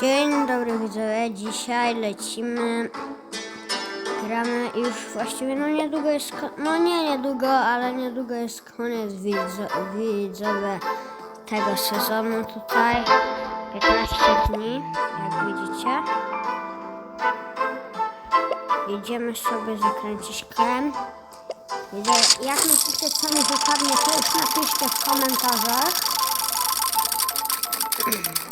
Dzień dobry widzowie, dzisiaj lecimy, gramy już właściwie, no niedługo jest, no nie niedługo, ale niedługo jest koniec widzo, widzowie tego sezonu tutaj, 15 dni, jak widzicie. Idziemy sobie zakręcić krem. Jak myślicie, co mi wypadnie, to już napiszcie w komentarzach.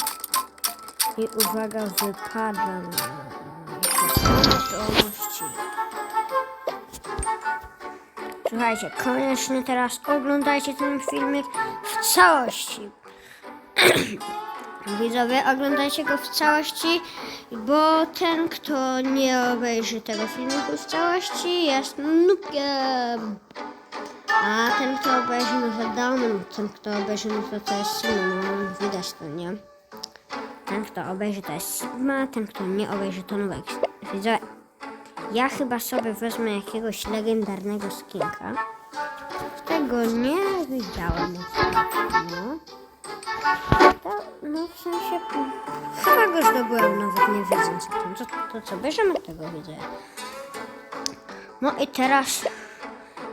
I uwaga, wypada. Słuchajcie, koniecznie teraz oglądajcie ten filmik w całości. Widzowie, oglądajcie go w całości, bo ten, kto nie obejrzy tego filmiku w całości, jest nubkiem. A ten, kto obejrzy, no wiadomo, ten, kto obejrzy, no to to jest Simon, no widać to, nie? Ten, kto obejrzy, to jest Sigma, ten, kto nie obejrzy, to Nubek. Widzowie, ja chyba sobie wezmę jakiegoś legendarnego skinka. Tego nie widziałem. No. To, no w sensie, chyba go zdobyłem nawet nie wiedząc o tym. To, to co, bierzemy tego, widzę. No i teraz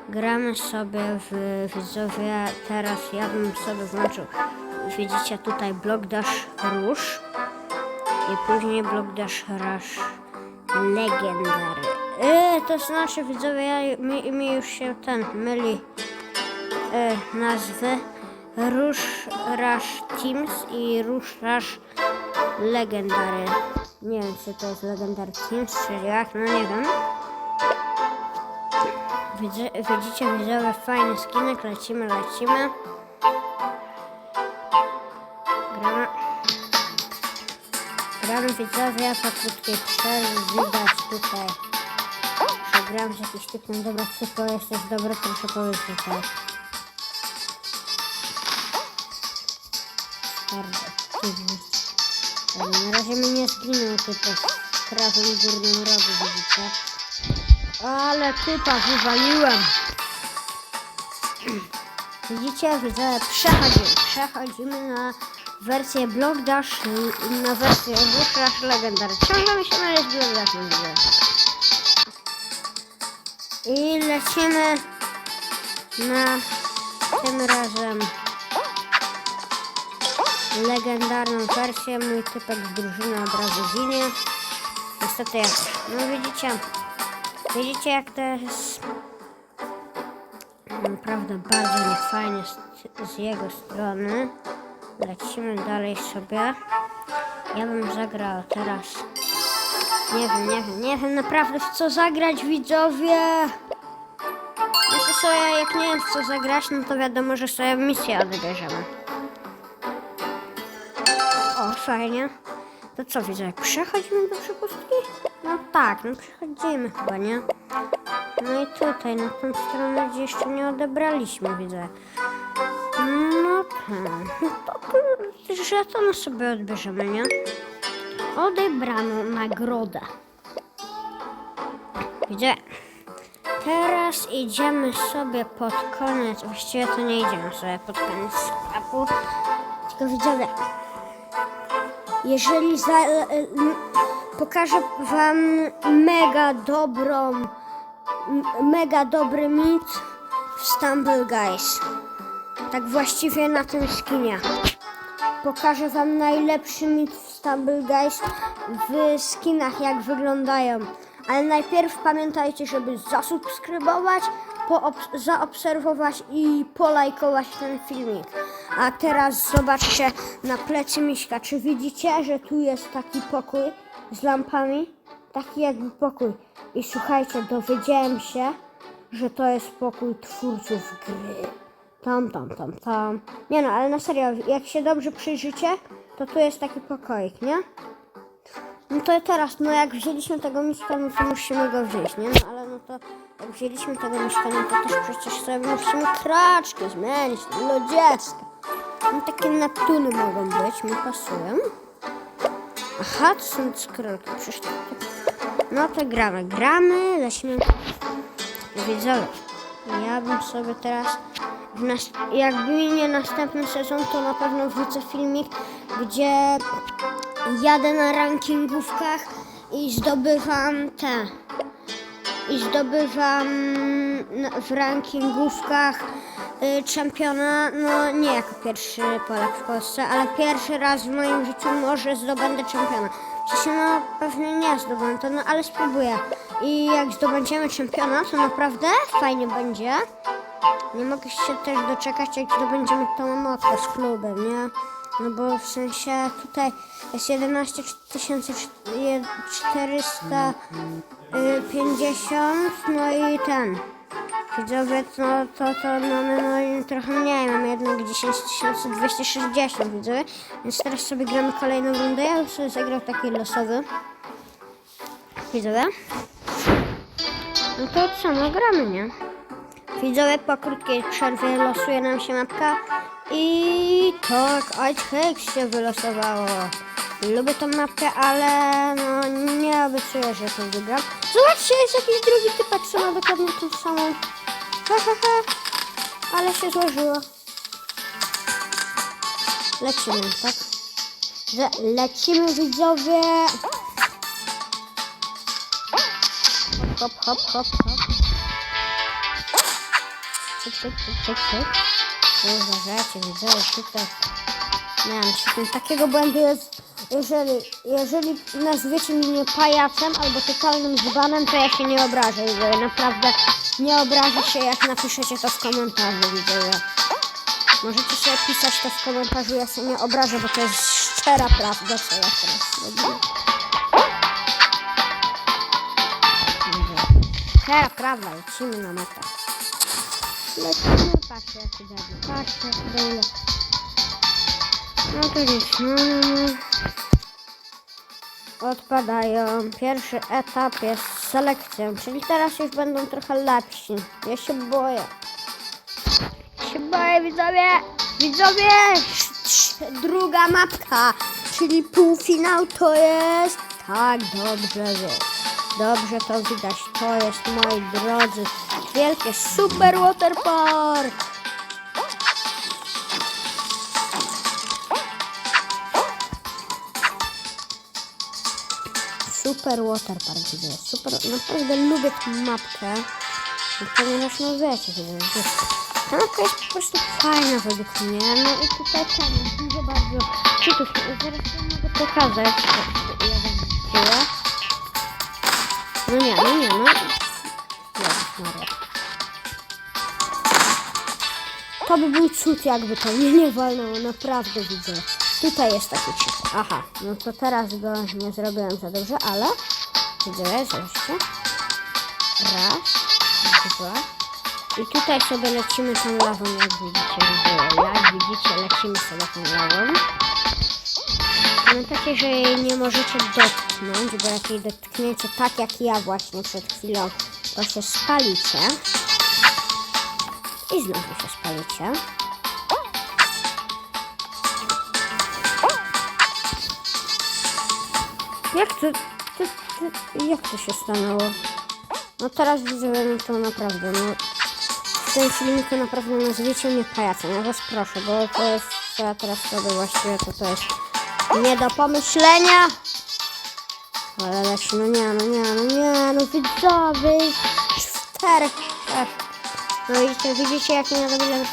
gramy sobie w widzowie. Teraz ja bym sobie włączył, widzicie tutaj Block Dash Rush i później Block Dash Rush Legendary. Yy, to znaczy widzowie, ja, mi, mi już się ten myli yy, nazwy. Rush Rush Teams i Rush Rush Legendary. Nie wiem, czy to jest Legendary Teams, czy jak, no nie wiem. Widzicie, widzowie, fajny skinek, lecimy, lecimy. Gramy widzowie, po krótkiej przerwie widać tutaj, że gram z jakiś typem. Dobra, Cypro, jesteś dobry, proszę powiedz tutaj. Bardzo aktywny. Ale Na razie mi nie zginął typa w prawym górnym rogu, widzicie? Ale typa wywaliłem. Widzicie, widzę, przechodzimy, przechodzimy na wersję Block Dash, na wersję Block Dash Legendary. Ciągle się Block Dashem, widzę. I lecimy na tym razem legendarną wersję. Mój typek z drużyny od razu ginie. Niestety jak, no widzicie, widzicie jak to jest naprawdę bardzo niefajnie z, z jego strony. Lecimy dalej sobie. Ja bym zagrał teraz. Nie wiem, nie wiem, nie wiem naprawdę w co zagrać widzowie. No to sobie, jak nie wiem w co zagrać, no to wiadomo, że sobie misję odbierzemy. O, fajnie. To co widzę, jak przechodzimy do przepustki? No tak, no przechodzimy chyba, nie? No i tutaj, na tą stronę, gdzie jeszcze nie odebraliśmy, widzę. Tak, no to, to żetony sobie odbierzemy, nie? Odebrano nagrodę. Widzę. Teraz idziemy sobie pod koniec, właściwie to nie idziemy sobie pod koniec sklepu, tylko widzowie, jeżeli za, e, m, pokażę wam mega dobrą, mega dobry mit w Stumble Guys. Tak właściwie na tym skinie. Pokażę wam najlepszy mit w Stumble Guys w skinach jak wyglądają. Ale najpierw pamiętajcie, żeby zasubskrybować, zaobserwować i polajkować ten filmik. A teraz zobaczcie na plecy Miśka. Czy widzicie, że tu jest taki pokój z lampami? Taki jakby pokój. I słuchajcie, dowiedziałem się, że to jest pokój twórców gry. Tam, tam, tam, tam. Nie no, ale na serio, jak się dobrze przyjrzycie, to tu jest taki pokoik, nie? No to teraz, no jak wzięliśmy tego miśka, no to musimy go wziąć, nie? No ale no to jak wzięliśmy tego miśka, no to też przecież sobie musimy kraczki zmienić, no dziecka. No takie Neptuny mogą być, mi pasują. Aha, to są skrolki, przecież takie... No to gramy, gramy, lecimy. Widzowie, ja bym sobie teraz, jak minie następny sezon, to na pewno wrzucę filmik, gdzie jadę na rankingówkach i zdobywam te. I zdobywam w rankingówkach y, czempiona, no nie jako pierwszy Polak w Polsce, ale pierwszy raz w moim życiu może zdobędę czempiona. Sensie, no pewnie nie zdobędę, no ale spróbuję. I jak zdobędziemy czempiona, to naprawdę fajnie będzie. Nie mogę się też doczekać, jak zdobędziemy tą motkę z klubem, nie? No bo w sensie tutaj jest 11 450, no i ten. Widzowie, no to, to mamy no, i trochę mniej, mamy jednak 10 260 widzowie, więc teraz sobie gramy kolejną rundę. Ja bym sobie zagrał taki losowy. Widzowie. No to co, no gramy, nie? Widzowie, po krótkiej przerwie losuje nam się mapka i tak, Ice się wylosowało. Lubię tą mapkę, ale no nie obiecuję, że to wygram. Zobaczcie, jest jakiś drugi typek, co ma dokładnie tą samą. Ha, ha, ha. Ale się złożyło. Lecimy, tak? Że lecimy, widzowie. Hop, hop, hop, hop. Cyk, cyk, cyk, cyk, cyk. Uważajcie, widzowie, tutaj. Miałem się takiego błędu jest, jeżeli, jeżeli nazwiecie mnie pajacem albo totalnym dzbanem, to ja się nie obrażę, widzowie. Naprawdę nie obrażę się, jak napiszecie to w komentarzu, widzowie. Możecie sobie pisać to w komentarzu, ja się nie obrażę, bo to jest szczera prawda, co ja teraz robię. Szczera prawda, lecimy na metę. Lecimy, patrzcie jak idę, patrzcie jak to nic, no, no, no. Odpadają. Pierwszy etap jest selekcją, czyli teraz już będą trochę lepsi. Ja się boję. Ja się boję, widzowie! Widzowie! Druga mapka, czyli półfinał to jest... Tak, dobrze. Dobrze to widać. To jest, moi drodzy, wielkie super waterpark. Super waterpark widzę. Super, naprawdę lubię tę mapkę. Ponieważ no wiecie, ta mapka jest po prostu fajna według mnie. No i tutaj tam dużo bardzo czytów. Zaraz wam mogę pokazać. jak widzicie. No nie, no nie, no. Jezus Maria. To by był cud, jakby to mnie nie walnęło, naprawdę widzę. Tutaj jest taki cud. Aha, no to teraz go nie zrobiłem za dobrze, ale widzę, zobaczcie. Raz, dwa. I tutaj sobie lecimy tą lawą, jak widzicie. Jak widzicie, lecimy sobie tą lawą. Pamiętajcie, że jej nie możecie dotknąć, bo jak jej dotkniecie tak jak ja właśnie przed chwilą, to się spalicie. I znowu się spalicie. Jak to, to, to, jak to się stanęło? No teraz widzę, no to naprawdę, no w tym filmiku naprawdę nazwiecie mnie pajacem, ja was proszę, bo to jest, co ja teraz robię właściwie, to to jest nie do pomyślenia. Ale leci, no nie, no nie, no nie, no widzowie, czterech. No i to widzicie, jak nie robię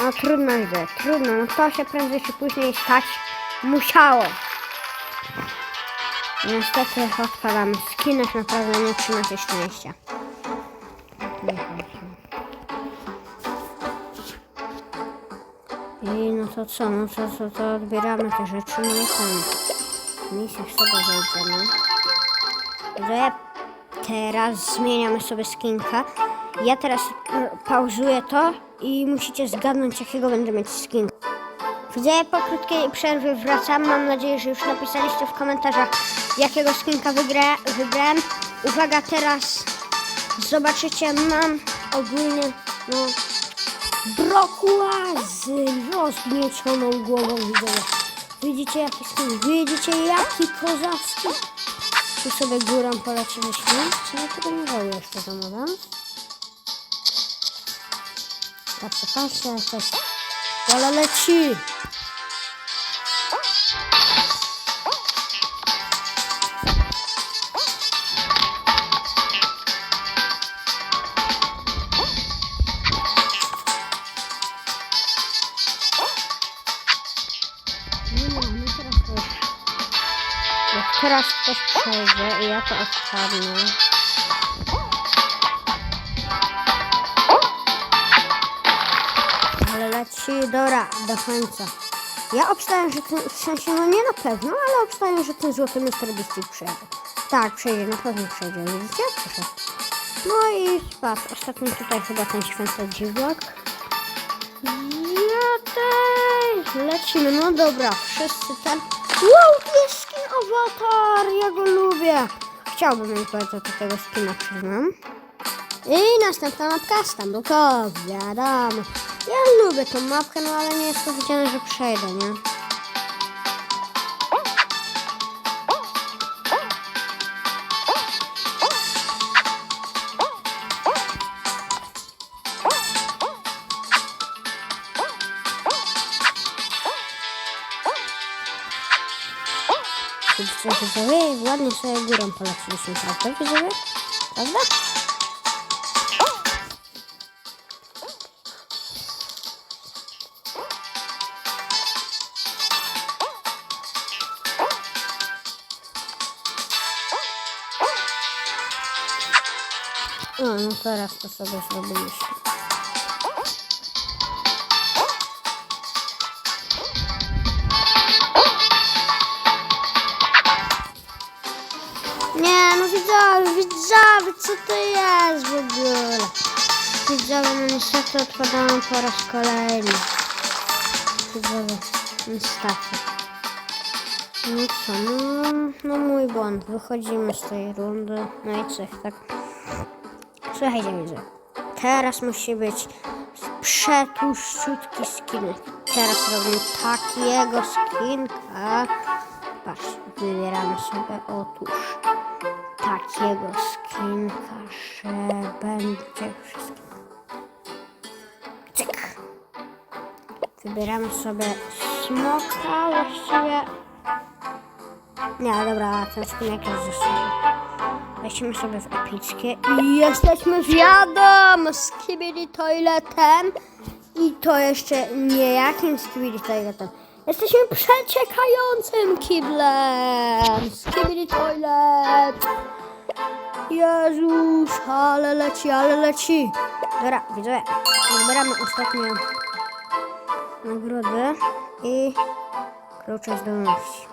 No trudno idzie, trudno, no to się prędzej czy później stać musiało. Niestety odpadamy. Kinach naprawdę nie trzymacie szczęścia. I no to co, no to, to, to odbieramy te rzeczy, no i tam. Misja sobie wejdziemy. Że teraz zmieniamy sobie skinka. Ja teraz pauzuję to i musicie zgadnąć jakiego będę mieć skin. Widzę, po krótkiej przerwie wracam. Mam nadzieję, że już napisaliście w komentarzach, jakiego skinka wygra, wybrałem. Uwaga, teraz zobaczycie, mam ogólnie, no, brokuła z rozgniecioną głową. Widzicie jaki skin? Widzicie jaki kozacki? Tu sobie górą poleciliśmy. Co ja tego nie robię jeszcze zamówię? Patrzę, patrzę, coś. Ale leci! teraz coś przejdzie i ja to odpadnę. Dobra, do końca. Ja obstawiam, że ten, w sensie, no nie na pewno, ale obstawiam, że ten złoty mister Beastie przejdzie. Tak, przejdzie, na pewno przejdzie, widzicie? Przeszedł. No i patrz, ostatni tutaj chyba ten święty dziwak. Ja też! Lecimy, no dobra, wszyscy ten... Wow, jest skin awatar, ja go lubię. Chciałbym mieć bardzo do tego skina, przyznam. I następna mapka Stambukow, wiadomo. Ja lubię tą mapkę, no ale nie jest powiedziane, że przejdę, nie? Widzicie, widzowie, ładnie sobie górą poleciliśmy, prawda, widzowie? Prawda? Teraz to sobie zrobiliśmy. Nie, no widzowie, widzowie, co to jest w ogóle? Widzowie, no niestety odpadałam po raz kolejny. Widzowie, niestety. No co, no, no mój błąd. Wychodzimy z tej rundy. No i co, tak. Słuchajcie, widzę. Teraz musi być przetłuszczutki skin. Teraz robimy takiego skinka. Patrz, wybieramy sobie otóż takiego skinka, że będzie wszystko. Cyk. Wybieramy sobie smoka właściwie. Nie, dobra, ten skinek jest ze sobą. Weźmy sobie w epickie i jesteśmy wiadomo z Kibili Toiletem i to jeszcze nie jakim z Kibili Toiletem. Jesteśmy przeciekającym kiblem z Kibili Toilet. Jezus, ale leci, ale leci. Dobra, widzowie, zbieramy ostatnią nagrodę i klucze zdolności.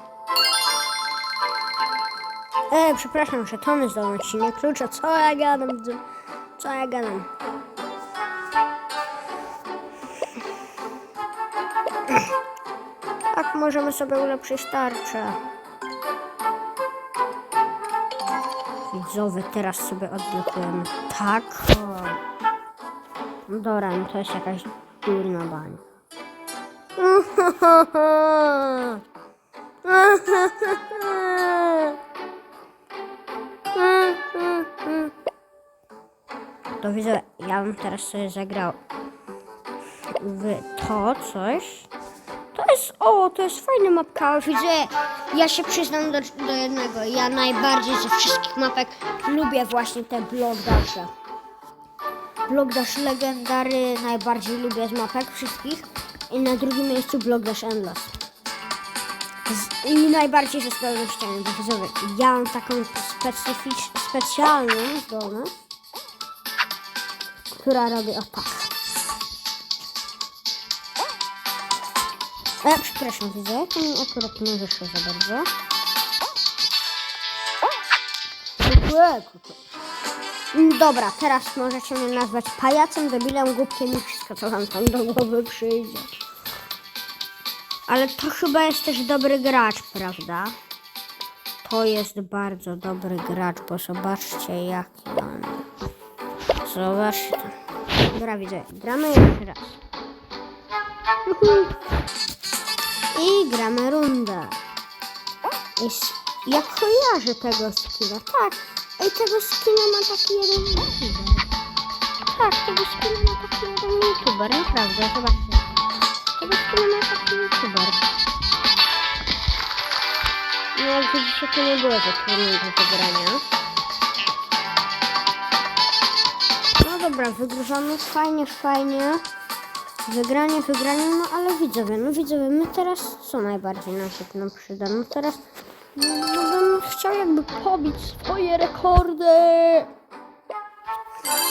E, przepraszam, żetony zdolności, nie klucze. Co ja gadam? Co ja gadam? Tak możemy sobie ulepszyć tarczę. Widzowie, teraz sobie odblokujemy. Tak. No Dobra, no to jest jakaś durna bań. To widzę, ja bym teraz sobie zagrał w to coś. To jest, o, to jest fajna mapka. Widzę, ja się przyznam do, do jednego. Ja najbardziej ze wszystkich mapek lubię właśnie te Block Dashe. Block Dash Legendary najbardziej lubię z mapek wszystkich. I na drugim miejscu Block Dash Endless. Z, I najbardziej ze zdolnościami, bo ja mam taką specyficz, specjalną zdolność, która robi o tak. E, przepraszam, widzę, to mi akurat nie wyszło za bardzo. Mm, Dobra, teraz możecie mnie nazwać pajacem, debilem, głupkiem i wszystko, co wam tam do głowy przyjdzie. Ale to chyba jest też dobry gracz, prawda? To jest bardzo dobry gracz, bo zobaczcie jaki on. Zobaczcie. Dobra, widzę. Gramy jeszcze raz. I gramy rundę. S- Ja kojarzę tego skina, tak. Ej, tego skina ma taki jeden youtuber. Tak, tego skina ma taki jeden youtuber, naprawdę, zobaczcie. Tego skina ma taki youtuber. No jak widzicie, to nie było za trudne do wygrania. Dobra, wygrywamy fajnie, fajnie. Wygranie, wygranie, no ale widzowie, no widzowie, my teraz co najbardziej nam się nam przyda? No teraz No bym chciał jakby pobić swoje rekordy.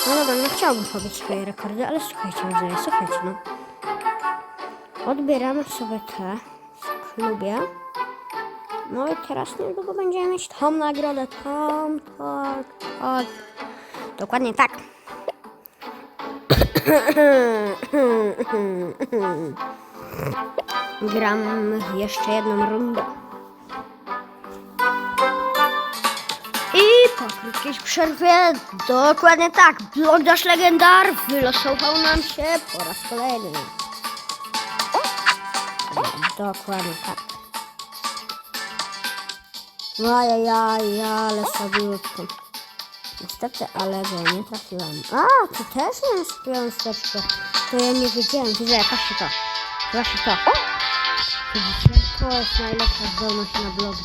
No dobra, no chciałbym pobić swoje rekordy, ale słuchajcie, widzowie, słuchajcie, no. Odbieramy sobie te w klubie. No i teraz niedługo będziemy mieć tą nagrodę, tam, tak, tak. Dokładnie tak. Gram jeszcze jedną rundę. I po krótkiej przerwie, dokładnie tak, blok dash legendar wylosował nam się po raz kolejny. Dokładnie tak. Ajajaj, ale słabiutko. Niestety, ale go nie trafiłem. A, tu też sypiałem wsteczkę. To ja nie wiedziałem. Widzę, patrzcie to. Właśnie to. Widzicie? To jest najlepsza zdolność na blogu.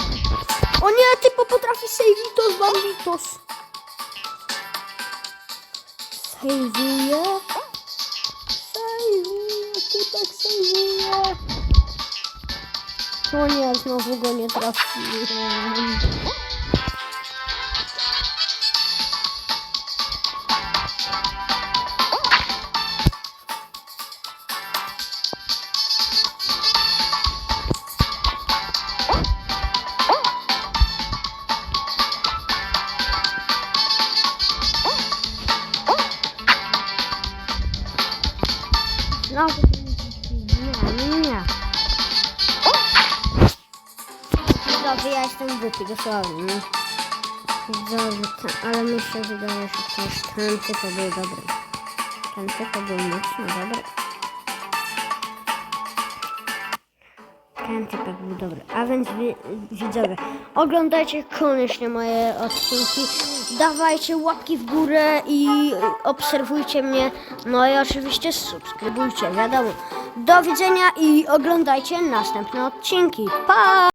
O nie, typo potrafi sejwitos, bambitos. Sejwuje. Sejwuje, typek sejwuje. O nie, znowu go nie trafiłem. Dobrze, ja jestem głupi, dosłownie. Dobrze, ta, ale mi się wydaje, że też ten typ był dobry. Ten typ był mocno dobry. Ten typ był dobry. A więc wi- widzowie, oglądajcie koniecznie moje odcinki. Dawajcie łapki w górę i obserwujcie mnie. No i oczywiście subskrybujcie, wiadomo. Do widzenia i oglądajcie następne odcinki. Pa!